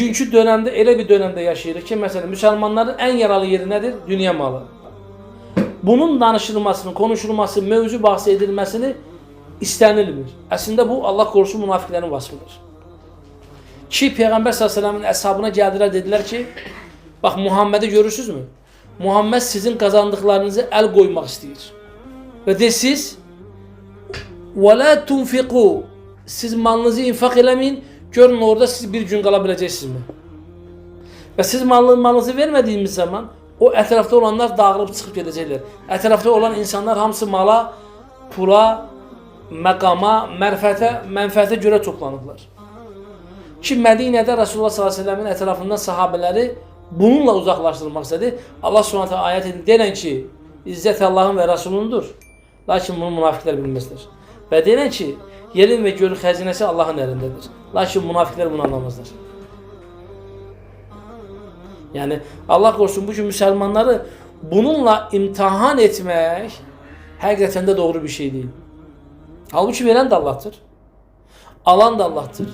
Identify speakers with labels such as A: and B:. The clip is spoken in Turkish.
A: bugünkü dönemde elə bir dönemde yaşayırıq ki, mesela Müslümanların en yaralı yeri nedir? Dünya malı. Bunun danışılmasını, konuşulması, mövzu bahs edilmesini istenilmir. Aslında bu Allah korusun münafıkların vasfıdır. Ki Peygamber sallallahu aleyhi ve sellem'in eshabına geldiler dediler ki bak Muhammed'i görürsünüz mü? Muhammed sizin kazandıklarınızı el koymak istiyor. Ve de siz وَلَا تُنْفِقُوا Siz malınızı infak eləmeyin. Görün orada siz bir gün kalabileceksiniz mi? Ve siz malını, malınızı vermediğimiz zaman o etrafta olanlar dağılıp çıkıp gidecekler. Etrafta olan insanlar hamısı mala, pula, makama, mərfətə, mənfəətə görə toplanıblar. Ki Mədinədə Rasulullah sallallahu əleyhi və səlləmin ətrafından sahabeləri bununla uzaqlaşdırmaq istədi. Allah Subhanahu taala ayət edin denən ki, izzət Allahın və Rasulundur. Lakin bunu münafiqlər bilməzlər. Və denən ki, yerin və gölün xəzinəsi Allahın əlindədir. Lakin münafiqlər bunu anlamazlar. Yani Allah korusun bu Müslümanları bununla imtihan etmek hakikaten de doğru bir şey değil. Halbuki veren de Allah'tır. Alan da Allah'tır.